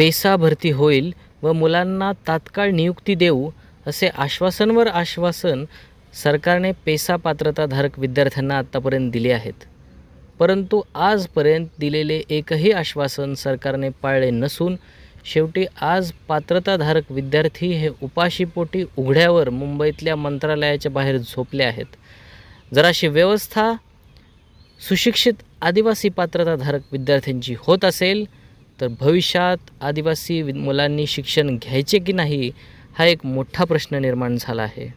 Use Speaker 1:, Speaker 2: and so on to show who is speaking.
Speaker 1: PESA भरती होईल व मुलांना तात्काळ नियुक्ती देऊ असे आश्वासनवर आश्वासन सरकारने पेसा पात्रताधारक विद्यार्थ्यांना आत्तापर्यंत दिले आहेत. परंतु आजपर्यंत दिलेले एकही आश्वासन सरकारने पाळले नसून शेवटी आज पात्रताधारक विद्यार्थी हे उपाशीपोटी उघड्यावर मुंबईतल्या मंत्रालयाच्या बाहेर झोपले आहेत. जराशी व्यवस्था सुशिक्षित आदिवासी पात्रताधारक विद्यार्थ्यांची होत असेल तर भविष्यात आदिवासी मुलांनी शिक्षण घ्यायचे की नाही हा एक मोठा प्रश्न निर्माण झाला आहे.